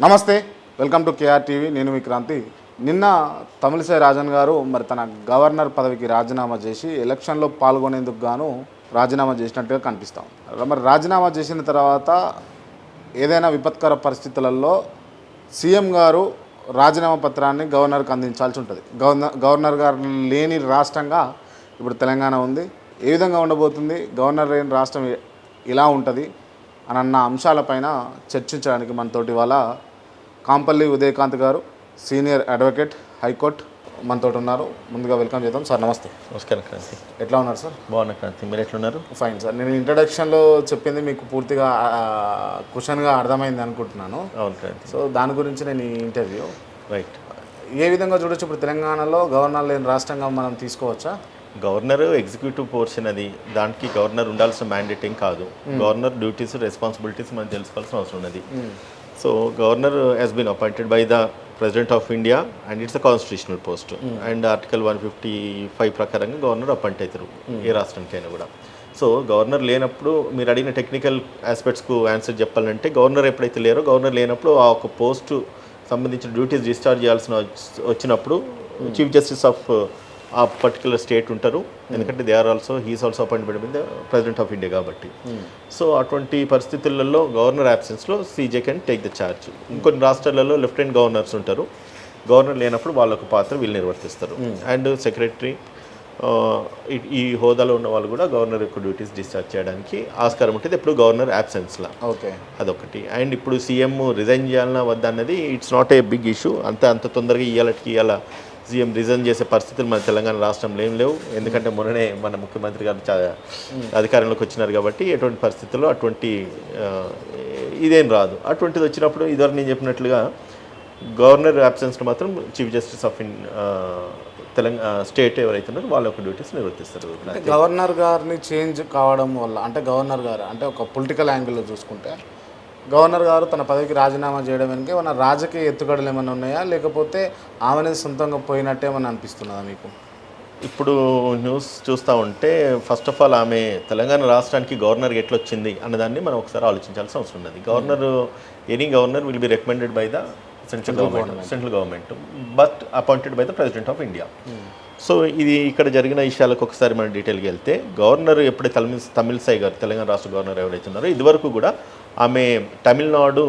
నమస్తే welcome to KR TV. నేను విక్రాంతి నిన్న తమిళసై రాజన్ గారు మరి తన గవర్నర్ పదవికి రాజీనామా చేసి ఎలక్షన్లో పాల్గొనేందుకు గాను రాజీనామా చేసినట్టుగా కనిపిస్తాం మరి రాజీనామా చేసిన తర్వాత ఏదైనా విపత్కర పరిస్థితులలో సీఎం గారు రాజీనామా పత్రాన్ని గవర్నర్కి అందించాల్సి ఉంటుంది. గవర్నర్ గవర్నర్ గారు లేని రాష్ట్రంగా ఇప్పుడు తెలంగాణ ఉంది. ఏ విధంగా ఉండబోతుంది? గవర్నర్ లేని రాష్ట్రం ఇలా ఉంటుంది? అని అన్న అంశాలపైన చర్చించడానికి మనతోటి వాళ్ళ కాంపల్లి ఉదయకాంత్ గారు సీనియర్ అడ్వకేట్ హైకోర్టు మనతో ఉన్నారు. ముందుగా వెల్కమ్ చేద్దాం. సార్ నమస్తే. నమస్కారం క్రాంతి. ఎట్లా ఉన్నారు సార్? బాగున్నా క్రాంతి. మీరు ఎట్లున్నారు? Fine sir. నేను ఇంట్రడక్షన్లో చెప్పింది మీకు పూర్తిగా క్వశ్చన్గా అర్థమైంది అనుకుంటున్నాను. అవును క్రాంతి. సో దాని గురించి నేను ఈ ఇంటర్వ్యూ. రైట్. ఏ విధంగా చూడొచ్చు? ఇప్పుడు తెలంగాణలో గవర్నర్ లేని రాష్ట్రంగా మనం తీసుకోవచ్చా? గవర్నర్ ఎగ్జిక్యూటివ్ పోర్షన్ అది. దానికి గవర్నర్ ఉండాల్సిన మ్యాండేట్ ఏం కాదు. గవర్నర్ డ్యూటీస్ రెస్పాన్సిబిలిటీస్ మనం తెలుసుకోవాల్సిన అవసరం ఉన్నది. So governor he's been appointed by the president of India and it's a constitutional post and article one fifty five ప్రకారంగా గవర్నర్ అపాయింట్ అవుతారు ఏ రాష్ట్రానికైనా కూడా. సో గవర్నర్ లేనప్పుడు మీరు అడిగిన టెక్నికల్ ఆస్పెక్ట్స్కు ఆన్సర్ చెప్పాలంటే గవర్నర్ ఎప్పుడైతే లేరో గవర్నర్ లేనప్పుడు ఆ ఒక పోస్టు సంబంధించిన డ్యూటీస్ డిశ్చార్జ్ చేయాల్సిన వచ్చి- వచ్చినప్పుడు chief justice of a particular state ఉంటారు. ఎందుకంటే they are also he's also appointment with the president of India కాబట్టి. సో అటువంటి పరిస్థితులలో governor యాబ్సెన్స్లో CJ can take the charge ఇంకొన్ని రాష్ట్రాలలో లెఫ్టినెంట్ గవర్నర్స్ ఉంటారు. గవర్నర్ లేనప్పుడు వాళ్ళొక పాత్ర వీళ్ళు నిర్వర్తిస్తారు. అండ్ సెక్రటరీ ఈ హోదాలో ఉన్న వాళ్ళు కూడా గవర్నర్ యొక్క డ్యూటీస్ డిశ్చార్జ్ చేయడానికి ఆస్కారం ఉంటుంది. ఎప్పుడు గవర్నర్ యాబ్సెన్స్లో ఓకే అదొకటి. అండ్ ఇప్పుడు సీఎం రిజైన్ చేయాలన్నా వద్దా అన్నది it's not a big issue అంత అంత తొందరగా ఇవాళకి ఇవాళ సీఎం రిజైన్ చేసే పరిస్థితులు మన తెలంగాణ రాష్ట్రంలో ఏం లేవు. ఎందుకంటే మొన్ననే మన ముఖ్యమంత్రి గారు అధికారంలోకి వచ్చినారు కాబట్టి ఎటువంటి పరిస్థితుల్లో అటువంటి ఇదేం రాదు. అటువంటిది వచ్చినప్పుడు ఇదివరకు నేను చెప్పినట్లుగా గవర్నర్ అబ్సెన్స్లో మాత్రం chief justice of in Telangana state ఎవరైతే ఉన్నారో వాళ్ళ యొక్క డ్యూటీస్ నిర్వర్తిస్తారు. గవర్నర్ గారిని చేంజ్ కావడం వల్ల అంటే గవర్నర్ గారు అంటే ఒక పొలిటికల్ యాంగిల్లో చూసుకుంటే గవర్నర్ గారు తన పదవికి రాజీనామా చేయడం వెనుక ఏమన్నా రాజకీయ ఎత్తుగడలు ఏమైనా ఉన్నాయా? లేకపోతే ఆమెనే సొంతంగా పోయినట్టే ఏమన్నా అనిపిస్తున్నదా మీకు? ఇప్పుడు న్యూస్ చూస్తూ ఉంటే ఫస్ట్ ఆఫ్ ఆల్ ఆమె తెలంగాణ రాష్ట్రానికి గవర్నర్ ఎట్లా వచ్చింది అన్నదాన్ని మనం ఒకసారి ఆలోచించాల్సిన అవసరం ఉన్నది. Governor any governor will be recommended by the central government central government but appointed by the president of India so ఇది ఇక్కడ జరిగిన విషయాలకు ఒకసారి మనం డీటెయిల్గా వెళ్తే గవర్నర్ ఎప్పుడైతే తమిళ తమిళసై గారు తెలంగాణ రాష్ట్ర గవర్నర్ ఎవరైతే ఉన్నారో ఇదివరకు కూడా ఆమె తమిళనాడు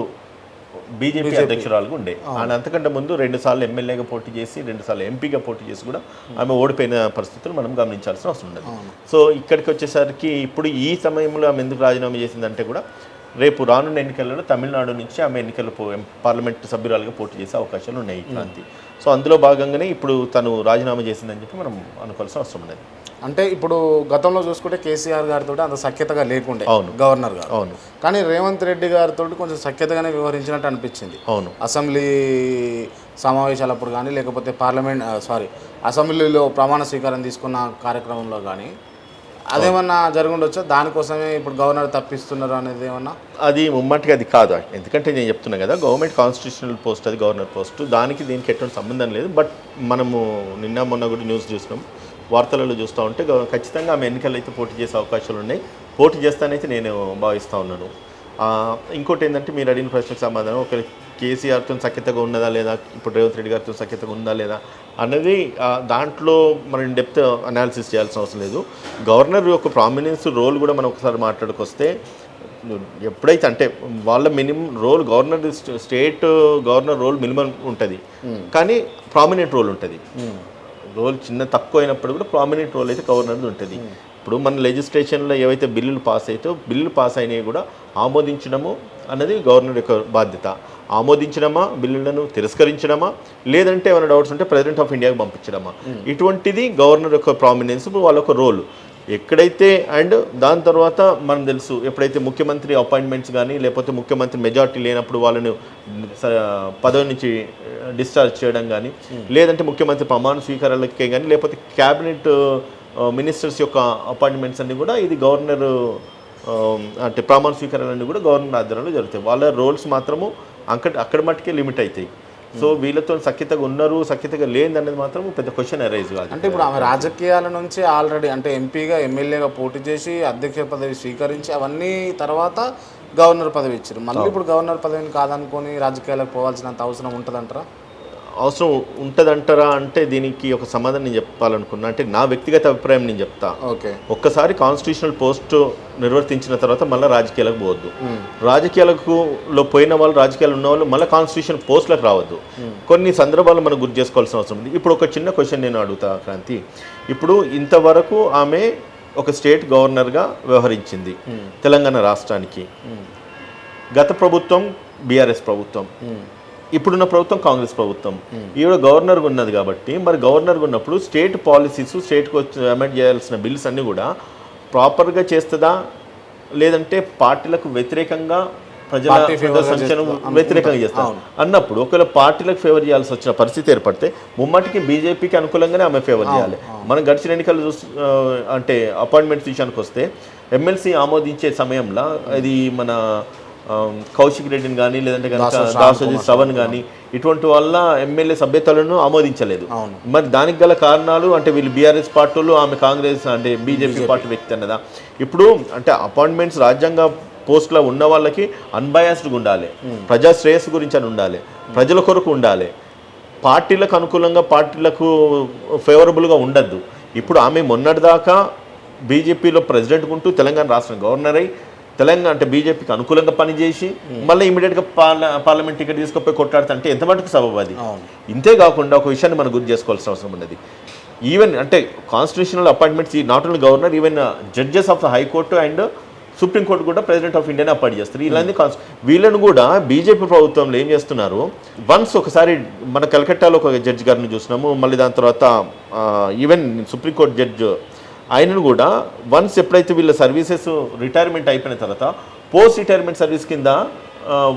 బీజేపీ అధ్యక్షురాలుగా ఉండే. ఆయన అంతకంటే ముందు రెండు సార్లు ఎమ్మెల్యేగా పోటీ చేసి రెండు సార్లు ఎంపీగా పోటీ చేసి కూడా ఆమె ఓడిపోయిన పరిస్థితులు మనం గమనించాల్సిన అవసరం ఉన్నది సో ఇక్కడికి వచ్చేసరికి ఇప్పుడు ఈ సమయంలో ఆమె ఎందుకు రాజీనామా చేసిందంటే కూడా రేపు రానున్న ఎన్నికలలో తమిళనాడు నుంచి ఆమె ఎన్నికలు పో పార్లమెంట్ సభ్యురాలుగా పోటీ చేసే అవకాశాలు ఉన్నాయి క్రాంతి. సో అందులో భాగంగానే ఇప్పుడు తను రాజీనామా చేసిందని చెప్పి మనం అనుకోవాల్సిన అవసరం ఉన్నది. అంటే ఇప్పుడు గతంలో చూసుకుంటే కేసీఆర్ గారితో అంత సఖ్యతగా లేకుండే అవును. గవర్నర్ గారు. అవును. కానీ రేవంత్ రెడ్డి గారితో కొంచెం సఖ్యతగానే వ్యవహరించినట్టు అనిపించింది. అవును. అసెంబ్లీ సమావేశాలప్పుడు కానీ లేకపోతే పార్లమెంట్ సారీ అసెంబ్లీలో ప్రమాణ స్వీకారం తీసుకున్న కార్యక్రమంలో కానీ అదేమన్నా జరుగుండొచ్చా? దానికోసమే ఇప్పుడు గవర్నర్ తప్పిస్తున్నారు అనేది ఏమన్నా? అది ముమ్మటిగా అది కాదు. ఎందుకంటే నేను చెప్తున్నా కదా గవర్నమెంట్ కాన్స్టిట్యూషనల్ పోస్ట్ అది గవర్నర్ పోస్ట్. దానికి దీనికి ఎటువంటి సంబంధం లేదు. బట్ మనము నిన్న మొన్న కూడా న్యూస్ చూసినాం. వార్తలలో చూస్తూ ఉంటే ఖచ్చితంగా ఆమె ఎన్నికలు అయితే పోటీ చేసే అవకాశాలు ఉన్నాయి. పోటీ చేస్తానైతే నేను భావిస్తూ ఉన్నాను. ఇంకోటి ఏంటంటే మీరు అడిగిన ప్రశ్నకు సమాధానం ఒకరి కేసీఆర్తో సఖ్యతగా ఉన్నదా లేదా? ఇప్పుడు రేవంత్ రెడ్డి గారితో సఖ్యతగా ఉందా లేదా? అన్నది ఆ, దాంట్లో మనం డెప్త్ అనాలిసిస్ చేయాల్సిన అవసరం లేదు. గవర్నర్ యొక్క ప్రామినెన్స్ రోల్ కూడా మనం ఒకసారి మాట్లాడుకొస్తే ఎప్పుడైతే అంటే వాళ్ళ minimum role governor state governor role minimum ఉంటుంది. కానీ ప్రామినెంట్ రోల్ ఉంటుంది. రోల్ చిన్న తక్కువ అయినప్పుడు కూడా ప్రామినెంట్ రోల్ అయితే గవర్నర్ది ఉంటుంది. ఇప్పుడు మన లెజిస్లేషన్లో ఏవైతే బిల్లులు పాస్ అయితే బిల్లులు పాస్ అయినవి కూడా ఆమోదించడము అన్నది గవర్నర్ యొక్క బాధ్యత. ఆమోదించడమా బిల్లులను తిరస్కరించడమా లేదంటే ఏమైనా డౌట్స్ ఉంటే ప్రెసిడెంట్ ఆఫ్ ఇండియాకి పంపించడమా? ఇటువంటిది గవర్నర్ యొక్క ప్రామినెన్స్ వాళ్ళ ఒక రోల్ ఎక్కడైతే అండ్ దాని తర్వాత మనం తెలుసు ఎప్పుడైతే ముఖ్యమంత్రి అపాయింట్మెంట్స్ కానీ లేకపోతే ముఖ్యమంత్రి మెజార్టీ లేనప్పుడు వాళ్ళను పదవి నుంచి డిశ్చార్జ్ చేయడం కానీ లేదంటే ముఖ్యమంత్రి ప్రమాణ స్వీకారాలకే కానీ లేకపోతే క్యాబినెట్ మినిస్టర్స్ యొక్క అపాయింట్మెంట్స్ అన్ని కూడా ఇది గవర్నర్ ఆ, అంటే ప్రమాణ స్వీకారాలన్నీ కూడా గవర్నర్ ఆధ్వర్యంలో జరుగుతాయి. వాళ్ళ రోల్స్ మాత్రము అక్కడ అక్కడ మట్టుకే లిమిట్ అవుతాయి సో వీళ్ళతో సఖ్యతగా ఉన్నారు సఖ్యతగా లేని అనేది మాత్రం పెద్ద క్వశ్చన్ అరైజ్ కాదు. అంటే ఇప్పుడు ఆమె రాజకీయాల నుంచి ఆల్రెడీ అంటే ఎంపీగా ఎమ్మెల్యేగా పోటీ చేసి అధ్యక్ష పదవి స్వీకరించి అవన్నీ తర్వాత గవర్నర్ పదవి ఇచ్చారు. మళ్ళీ ఇప్పుడు గవర్నర్ పదవిని కాదనుకొని రాజకీయాలకు పోవాల్సినంత అవసరం ఉంటుందంటారా? అవసరం ఉంటుందంటారా అంటే దీనికి ఒక సమాధానం నేను చెప్పాలనుకున్నా. అంటే నా వ్యక్తిగత అభిప్రాయం నేను చెప్తా. ఓకే. ఒక్కసారి కాన్స్టిట్యూషనల్ పోస్ట్ నిర్వర్తించిన తర్వాత మళ్ళీ రాజకీయాలకు పోవద్దు. రాజకీయాలకు లో పోయిన వాళ్ళు రాజకీయాలు ఉన్న వాళ్ళు మళ్ళీ కాన్స్టిట్యూషన్ పోస్టులకు రావద్దు. కొన్ని సందర్భాలు మనం గుర్తు చేసుకోవాల్సిన అవసరం ఉంది. ఇప్పుడు ఒక చిన్న క్వశ్చన్ నేను అడుగుతా క్రాంతి. ఇప్పుడు ఇంతవరకు ఆమె ఒక స్టేట్ గవర్నర్గా వ్యవహరించింది తెలంగాణ రాష్ట్రానికి. గత ప్రభుత్వం బీఆర్ఎస్ ప్రభుత్వం. ఇప్పుడున్న ప్రభుత్వం కాంగ్రెస్ ప్రభుత్వం. ఈవిడ గవర్నర్గా ఉన్నది కాబట్టి మరి గవర్నర్గా ఉన్నప్పుడు స్టేట్ పాలసీస్ స్టేట్కి వచ్చి అమెండ్ చేయాల్సిన బిల్స్ అన్నీ కూడా ప్రాపర్గా చేస్తుందా? లేదంటే పార్టీలకు వ్యతిరేకంగా ప్రజల చేస్తుందా? వ్యతిరేకంగా చేస్తా? అన్నప్పుడు ఒకవేళ పార్టీలకు ఫేవర్ చేయాల్సి వచ్చిన పరిస్థితి ఏర్పడితే ముమ్మటికి బీజేపీకి అనుకూలంగానే ఆమె ఫేవర్ చేయాలి. మనం గడిచిన ఎన్నికలు చూసి అంటే అపాయింట్మెంట్స్ విషయానికి వస్తే ఎమ్మెల్సీ ఆమోదించే సమయంలో ఇది మన కౌశిక్ రెడ్డిని కానీ లేదంటే దాసోజీ శ్రవణ్ కానీ ఇటువంటి వాళ్ళ ఎమ్మెల్యే సభ్యతలను ఆమోదించలేదు. మరి దానికి గల కారణాలు అంటే వీళ్ళు బీఆర్ఎస్ పార్టీలు ఆమె కాంగ్రెస్ అంటే బీజేపీ పార్టీ వ్యక్తి అన్నదా? ఇప్పుడు అంటే అపాయింట్మెంట్స్ రాజ్యాంగ పోస్టులో ఉన్న వాళ్ళకి అన్బయాస్డ్గా ఉండాలి. ప్రజా శ్రేయస్సు గురించి అని ఉండాలి. ప్రజల కొరకు ఉండాలి. పార్టీలకు అనుకూలంగా పార్టీలకు ఫేవరబుల్గా ఉండద్దు. ఇప్పుడు ఆమె మొన్నటిదాకా బీజేపీలో ప్రెసిడెంట్ ఉంటూ తెలంగాణ రాష్ట్రం గవర్నర్ అయి తెలంగాణ అంటే బీజేపీకి అనుకూలంగా పనిచేసి మళ్ళీ ఇమీడియట్గా పార్ల పార్లమెంట్ టికెట్ తీసుకుపోయి కొట్లాడుతుంటే ఎంత మటుకు సబబు అది? ఇంతే కాకుండా ఒక విషయాన్ని మనం గుర్తు చేసుకోవాల్సిన అవసరం ఉన్నది. ఈవెన్ అంటే కాన్స్టిట్యూషనల్ అపాయింట్మెంట్స్ ఈ not only governor even judges of the high court and supreme court కూడా ప్రెసిడెంట్ ఆఫ్ ఇండియాని అపాయింట్ చేస్తారు. ఇలాంటి కాన్స్ వీళ్ళను కూడా బీజేపీ ప్రభుత్వంలో ఏం చేస్తున్నారు? వన్స్ ఒకసారి మన కలకట్టాలో ఒక జడ్జి గారిని చూసినాము. మళ్ళీ దాని తర్వాత ఈవెన్ సుప్రీంకోర్టు జడ్జ్ ఆయనను కూడా వన్స్ ఎప్పుడైతే వీళ్ళ సర్వీసెస్ రిటైర్మెంట్ అయిపోయిన తర్వాత పోస్ట్ రిటైర్మెంట్ సర్వీస్ కింద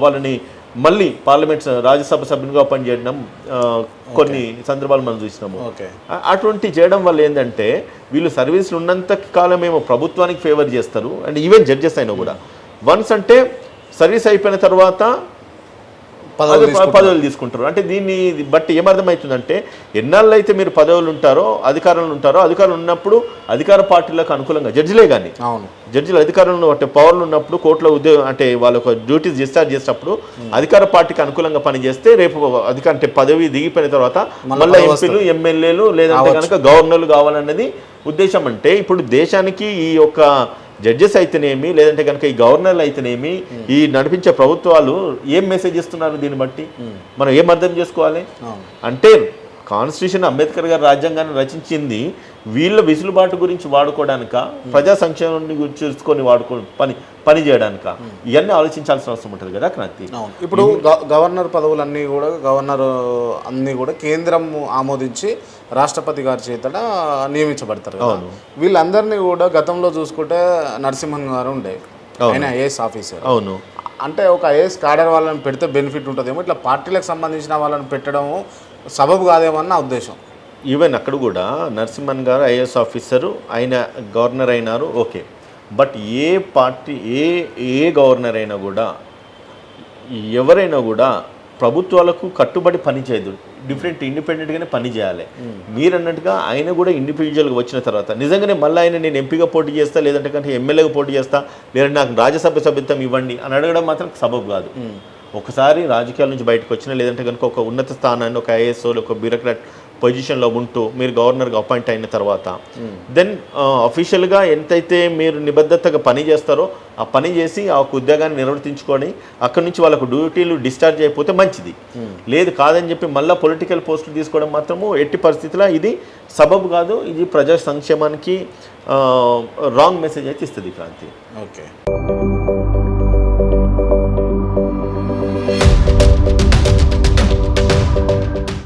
వాళ్ళని మళ్ళీ పార్లమెంట్ రాజ్యసభ సభ్యునిగా అపాయింట్ చేయడం ఆ, కొన్ని సందర్భాలు మనం చూసినాము. అటువంటి చేయడం వల్ల ఏంటంటే వీళ్ళు సర్వీసులు ఉన్నంత కాలమేమో ప్రభుత్వానికి ఫేవర్ చేస్తారు. అండ్ ఈవెన్ జడ్జెస్ అయినా కూడా. వన్స్ అంటే సర్వీస్ అయిపోయిన తర్వాత పదవులు తీసుకుంటారు. అంటే దీన్ని బట్టి ఏమర్థమవుతుందంటే ఎన్నాళ్ళు అయితే మీరు పదవులు ఉంటారో అధికారంలో ఉంటారో అధికారులు ఉన్నప్పుడు అధికార పార్టీలకు అనుకూలంగా జడ్జిలే కానీ అవును. జడ్జిలు అధికారంలో అంటే పవర్లు ఉన్నప్పుడు కోర్టులో ఉద్యోగం అంటే వాళ్ళ డ్యూటీస్ డిశ్చార్జ్ చేసేటప్పుడు అధికార పార్టీకి అనుకూలంగా పనిచేస్తే రేపు అధికార అంటే పదవి దిగిపోయిన తర్వాత మళ్ళీ ఎంపీలు ఎమ్మెల్యేలు లేదంటే కనుక గవర్నర్లు కావాలన్నది ఉద్దేశం అంటే ఇప్పుడు దేశానికి ఈ యొక్క జడ్జెస్ అయితేనేమి లేదంటే కనుక ఈ గవర్నర్లు అయితేనేమి ఈ నడిపించే ప్రభుత్వాలు ఏం మెసేజ్ ఇస్తున్నారు దీన్ని బట్టి? మనం ఏం అర్థం చేసుకోవాలి? అంటే కాన్స్టిట్యూషన్ అంబేద్కర్ గారు రాజ్యాంగాన్ని రచించింది. వీళ్ళ విసులుబాటు గురించి వాడుకోవడానిక ప్రజా సంక్షేమం గురించి చూసుకొని వాడుకో పని పని చేయడానిక? ఇవన్నీ ఆలోచించాల్సిన అవసరం ఉంటుంది కదా క్రాంతి? ఇప్పుడు గవర్నర్ పదవులన్నీ కూడా గవర్నర్ అన్నీ కూడా కేంద్రం ఆమోదించి రాష్ట్రపతి గారి చేతట నియమించబడతారు వీళ్ళందరినీ కూడా గతంలో చూసుకుంటే నరసింహన్ గారు ఉండే. ఆయన ఐఏఎస్ ఆఫీసర్. అవును. అంటే ఒక ఐఏఎస్ కాడర్ వాళ్ళని పెడితే బెనిఫిట్ ఉంటుందేమో ఇట్లా పార్టీలకు సంబంధించిన వాళ్ళని పెట్టడము సబబు కాదేమో నా ఉద్దేశం. ఈవెన్ అక్కడ కూడా నరసింహన్ గారు ఐఏఎస్ ఆఫీసరు ఆయన గవర్నర్ అయినారు okay. But a party a a governor అయినా కూడా ఎవరైనా కూడా ప్రభుత్వాలకు కట్టుబడి పని చేయదు. డిఫరెంట్ ఇండిపెండెంట్గానే పని చేయాలి. మీరు అన్నట్టుగా ఆయన కూడా ఇండివిజువల్గా వచ్చిన తర్వాత నిజంగానే మళ్ళీ ఆయన నేను ఎంపీగా పోటీ చేస్తా లేదంటే కంటే ఎమ్మెల్యేగా పోటీ చేస్తా లేదంటే నాకు రాజ్యసభ సభ్యత్వం ఇవ్వండి అని అడగడం మాత్రం సబబు కాదు. ఒకసారి రాజకీయాల నుంచి బయటకు వచ్చినా లేదంటే కనుక ఒక ఉన్నత స్థానాన్ని ఒక ఐఏఎస్ ఒక బ్యూరోక్రాట్ పొజిషన్లో ఉంటూ మీరు గవర్నర్గా అపాయింట్ అయిన తర్వాత. దెన్ అఫీషియల్గా ఎంతైతే మీరు నిబద్ధతగా పని చేస్తారో ఆ పని చేసి ఆ ఒక ఉద్యోగాన్ని నిర్వర్తించుకొని అక్కడి నుంచి వాళ్ళకు డ్యూటీలు డిశ్చార్జ్ అయిపోతే మంచిది. లేదు కాదని చెప్పి మళ్ళీ పొలిటికల్ పోస్టులు తీసుకోవడం మాత్రము ఎట్టి పరిస్థితిలో ఇది సబబు కాదు ఇది ప్రజా సంక్షేమానికి రాంగ్ మెసేజ్ అయితే ఇస్తుంది క్రాంతి ఓకే